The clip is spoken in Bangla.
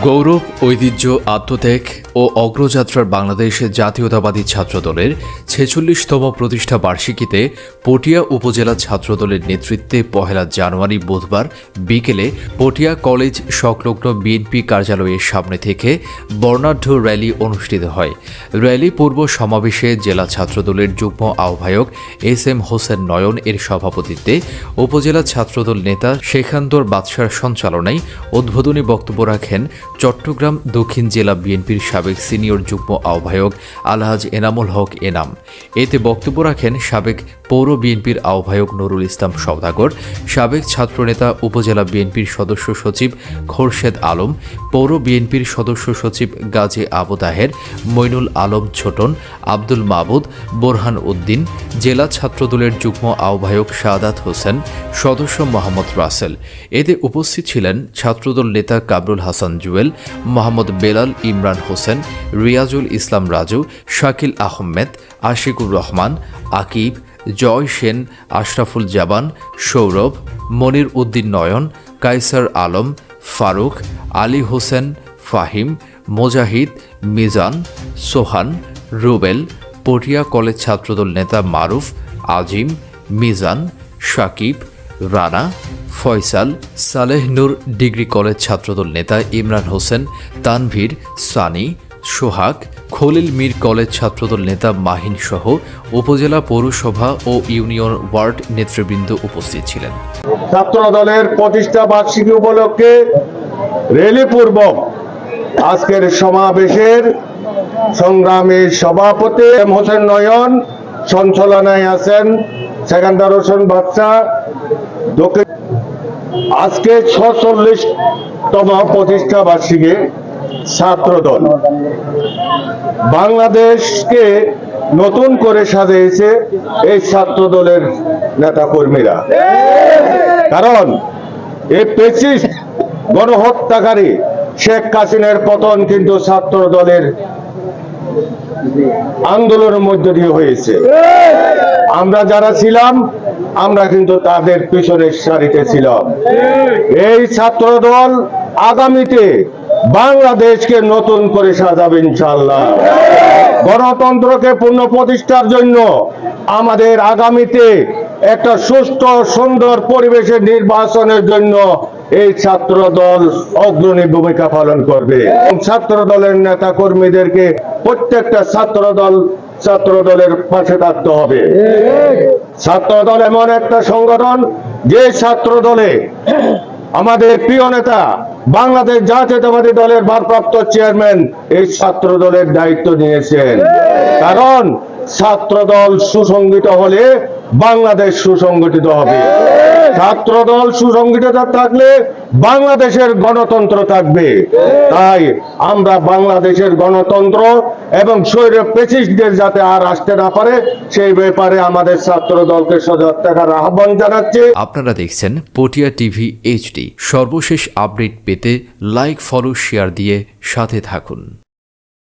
গৌরব ঐতিহ্য আত্মত্যাগ ও অগ্রযাত্রার বাংলাদেশ জাতীয়তাবাদী ছাত্রদলের ছেচল্লিশতম প্রতিষ্ঠা বার্ষিকীতে পটিয়া উপজেলা ছাত্রদলের নেতৃত্বে পহেলা জানুয়ারি বুধবার বিকেলে পটিয়া কলেজ সংলগ্ন বিএনপি কার্যালয়ের সামনে থেকে বর্ণাঢ্য র্যালি অনুষ্ঠিত হয়। র্যালি পূর্ব সমাবেশে জেলা ছাত্রদলের যুগ্ম আহ্বায়ক এস এম হোসেন নয়ন এর সভাপতিত্বে উপজেলা ছাত্রদল নেতা শেখান্দর বাদশার সঞ্চালনায় উদ্বোধনী বক্তব্য রাখেন চট্টগ্রাম দক্ষিণ জেলা বিএনপির সাবেক সিনিয়র যুগ্ম আহ্বায়ক আলহাজ এনামুল হক এনাম। এতে বক্তব্য রাখেন সাবেক পৌর বিএনপির আহ্বায়ক নুরুল ইসলাম সওদাগর, সাবেক ছাত্রনেতা উপজেলা বিএনপির সদস্য সচিব খোরশেদ আলম, পৌর বিএনপির সদস্য সচিব গাজী আবু তাহের, মইনুল আলম ছোটন, আব্দুল মাবুদ, বোরহান উদ্দিন, জেলা ছাত্রদলের যুগ্ম আহ্বায়ক শাহাদাত হোসেন, সদস্য মোহাম্মদ রাসেল। এতে উপস্থিত ছিলেন ছাত্রদল নেতা কাবরুল হাসান জুয়েল, মোহাম্মদ বেলাল ইমরান হোসেন রিয়াজুল ইসলাম রাজু, শাকিল আহমেদ, আশিকুর রহমান, আকিব, জয় সেন, আশরাফুল জাবান, সৌরভ, মনির উদ্দিন নয়ন কাইসার আলম, ফারুক, আলী হোসেন, ফাহিম, মোজাহিদ, মিজান, সোহান, রুবেল, পটিয়া কলেজ ছাত্রদল নেতা মারুফ, আজিম, মিজান সাকিব রানা ফয়সাল সালেহ নূর ডিগ্রি কলেজ ছাত্রদল নেতা ইমরান হোসেন, তানভীর, সানি, সোহাগ, খলিল মীর কলেজ ছাত্রদল নেতা মাহিন সহ উপজেলা পৌরসভা ও ইউনিয়ন ওয়ার্ড নেতৃবৃন্দ উপস্থিত ছিলেন। ছাত্র দলের প্রতিষ্ঠা বার্ষিকী উপলক্ষে রেলি পূর্বক আজকের সমাবেশের সংগ্রামী সভাপতি এম হোসেন নয়ন, সঞ্চালনায় আছেন সেকান্দার হোসেন বাদশা দক্ষিণ আজকে ছচল্লিশতম প্রতিষ্ঠা বার্ষিকী ছাত্র দল বাংলাদেশকে নতুন করে সাজিয়েছে এই ছাত্র দলের নেতা কর্মীরা কারণ এই পেচিস গণহত্যাকারী শেখ হাসিনার পতন কিন্তু ছাত্র দলের আন্দোলনের মধ্য দিয়ে হয়েছে। আমরা যারা ছিলাম আমরা কিন্তু তাদের পিছনের সারিতে ছিলাম। এই ছাত্র দল আগামীতে বাংলাদেশকে নতুন করে সাজাবে ইনশাল্লাহ গণতন্ত্রকে পূর্ণ প্রতিষ্ঠার জন্য আমাদের আগামীতে একটা সুস্থ, সুন্দর পরিবেশের নির্বাচনের জন্য এই ছাত্র দল অগ্রণী ভূমিকা পালন করবে। ছাত্র দলের নেতা কর্মীদেরকে প্রত্যেকটা ছাত্র দল ছাত্র দলের পাশে থাকতে হবে। ছাত্র দল এমন একটা সংগঠন, যে ছাত্র দলে আমাদের প্রিয় নেতা বাংলাদেশ জাতীয়তাবাদী দলের ভারপ্রাপ্ত চেয়ারম্যান এই ছাত্র দলের দায়িত্ব নিয়েছেন। কারণ ছাত্র দল সুসংগঠিত হলে বাংলাদেশ সুসংগঠিত হবে। ছাত্র দল সুসংগঠিত থাকলে বাংলাদেশের গণতন্ত্র থাকবে। তাই আমরা বাংলাদেশের গণতন্ত্র এবং শৈর পেচিসদের যাতে আর আসতে না পারে, সেই ব্যাপারে আমাদের ছাত্র দলকে সজাগ থাকার আহ্বান জানাচ্ছি। আপনারা দেখছেন পটিয়া টিভি এইচডি। সর্বশেষ আপডেট পেতে লাইক, ফলো, শেয়ার দিয়ে সাথে থাকুন।